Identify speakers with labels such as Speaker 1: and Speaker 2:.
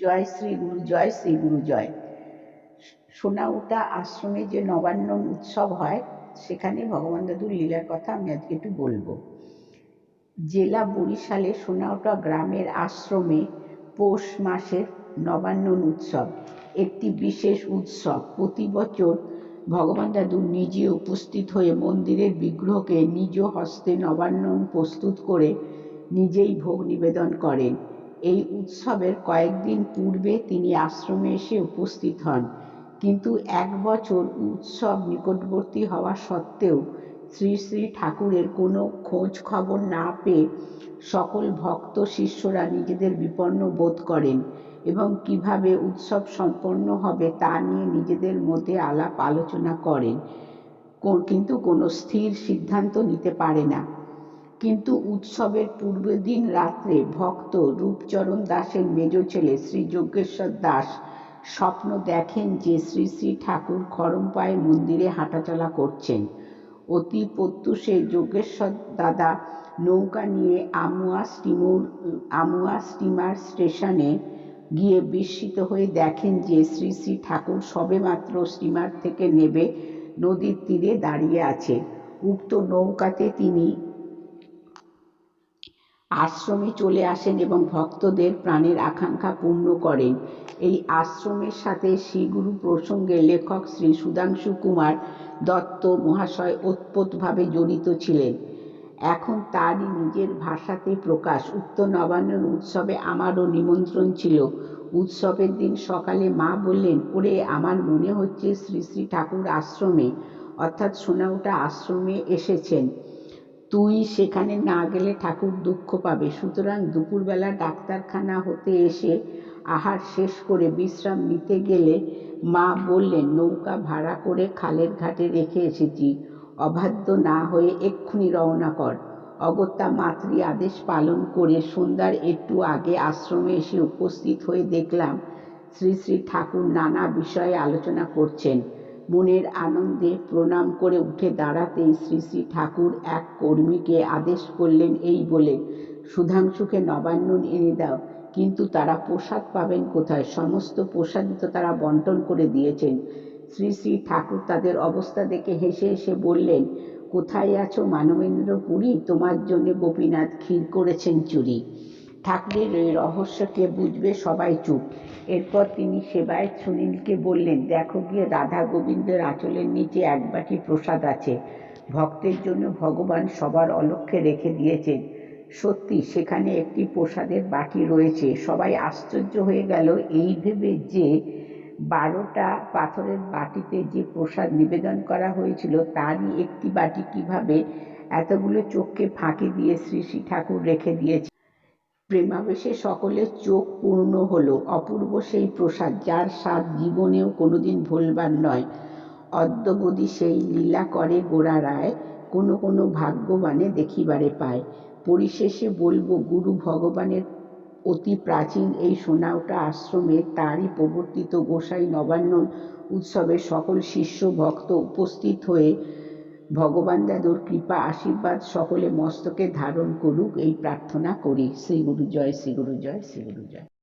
Speaker 1: জয়, শ্রী গুরু জয়, শ্রী গুরু জয়। সোনাউটা আশ্রমে যে নবান্ন উৎসব হয়, সেখানে ভগবান দাদুর লীলার কথা আমি আজকে একটু বলব। জেলা বরিশালে সোনাউটা গ্রামের আশ্রমে পৌষ মাসের নবান্ন উৎসব, একটি বিশেষ উৎসব। প্রতি বছর ভগবান দাদু নিজে উপস্থিত হয়ে মন্দিরের বিগ্রহকে নিজ হস্তে নবান্ন প্রস্তুত করে নিজেই ভোগ নিবেদন করেন। এই উৎসবের কয়েকদিন পূর্বে তিনি আশ্রমে এসে উপস্থিত হন। কিন্তু এক বছর উৎসব নিকটবর্তী হওয়া সত্ত্বেও শ্রী শ্রী ঠাকুরের কোনো খোঁজ খবর না পেয়ে সকল ভক্ত শিষ্যরা নিজেদের বিপন্ন বোধ করেন এবং কীভাবে উৎসব সম্পন্ন হবে তা নিয়ে নিজেদের মধ্যে আলাপ আলোচনা করেন। কিন্তু কোনো স্থির সিদ্ধান্ত নিতে পারে না। কিন্তু উৎসবের পূর্বের দিন রাত্রে ভক্ত রূপচরণ দাসের মেজ ছেলে শ্রী যজ্ঞেশ্বর দাস স্বপ্ন দেখেন যে শ্রী শ্রী ঠাকুর খরম পায়ে মন্দিরে হাঁটাচলা করছেন। অতি প্রত্যুষে যজ্ঞেশ্বর দাদা নৌকা নিয়ে আমুয়া স্টিমুর, আমুয়া স্টিমার স্টেশনে গিয়ে বিস্মিত হয়ে দেখেন যে শ্রী শ্রী ঠাকুর সবেমাত্র স্টিমার থেকে নেবে নদীর তীরে দাঁড়িয়ে আছে। উক্ত নৌকাতে তিনি আশ্রমে চলে আসেন এবং ভক্তদের প্রাণের আকাঙ্ক্ষা পূর্ণ করেন। এই আশ্রমের সাথে শ্রীগুরু প্রসঙ্গে লেখক শ্রী সুধাংশু কুমার দত্ত মহাশয় ওতপ্রোতভাবে জড়িত ছিলেন। এখন তারই নিজের ভাষাতে প্রকাশ। উক্ত নবান্ন উৎসবে আমারও নিমন্ত্রণ ছিল। উৎসবের দিন সকালে মা বললেন, ওরে, আমার মনে হচ্ছে শ্রী শ্রী ঠাকুর আশ্রমে। অর্থাৎ সোনাউটা আশ্রমে এসেছেন। তুই সেখানে না গেলে ঠাকুর দুঃখ পাবে। সুতরাং দুপুরবেলা ডাক্তারখানা হতে এসে আহার শেষ করে বিশ্রাম নিতে গেলে মা বললেন, নৌকা ভাড়া করে খালের ঘাটে রেখে এসেছি। অবাধ্য না হয়ে এক্ষুনি রওনা কর। অগত্যা মাতৃ আদেশ পালন করে সন্ধ্যার একটু আগে আশ্রমে এসে উপস্থিত হয়ে দেখলাম শ্রী শ্রী ঠাকুর নানা বিষয়ে আলোচনা করছেন। মনের আনন্দে প্রণাম করে উঠে দাঁড়াতেই শ্রী শ্রী ঠাকুর এক কর্মীকে আদেশ করলেন এই বলে, সুধাংশুকে নবান্ন এনে দাও, কিন্তু তারা প্রসাদ পাবেন কোথায়? সমস্ত প্রসাদই তো তারা বন্টন করে দিয়েছেন। শ্রী শ্রী ঠাকুর তাদের অবস্থা দেখে হেসে হেসে বললেন, কোথায় আছো মানবেন্দ্র পুরী তোমার জন্য গোপীনাথ ক্ষীর করেছেন চুরি। ঠাকুরের এই রহস্যকে বুঝবে? সবাই চুপ। এরপর তিনি সেবায় সুনীলকে বললেন, দেখো গিয়ে রাধা গোবিন্দের আঁচলের নিচে এক বাটি প্রসাদ আছে। ভক্তের জন্য ভগবান সবার অলক্ষ্যে রেখে দিয়েছেন। সত্যি, সেখানে একটি প্রসাদের বাটি রয়েছে। সবাই আশ্চর্য হয়ে গেল এই ভেবে যে বারোটা পাথরের বাটিতে যে প্রসাদ নিবেদন করা হয়েছিল, তারই একটি বাটি কীভাবে এতগুলো চোখকে ফাঁকি দিয়ে শ্রী শ্রী ঠাকুর রেখে দিয়েছে। প্রেমাবেশে সকলের চোখ পূর্ণ হলো। অপূর্ব সেই প্রসাদ যার স্বাদ জীবনেও কোনোদিন ভুলবার নয়। অদ্যবধি সেই লীলা করে গোড়া রায় কোনো কোনো ভাগ্যবানে দেখিবারে পায়। পরিশেষে বলব, গুরু ভগবানের অতি প্রাচীন এই সোনাউটা আশ্রমে তারই প্রবর্তিত গোসাই নবান্ন উৎসবে সকল শিষ্য ভক্ত উপস্থিত হয়ে ভগবান দাদুর কৃপা, আশীর্বাদ সকলে মস্তকে ধারণ করুক, এই প্রার্থনা করি। শ্রী গুরু জয়, শ্রী গুরু জয়, শ্রী গুরু জয়।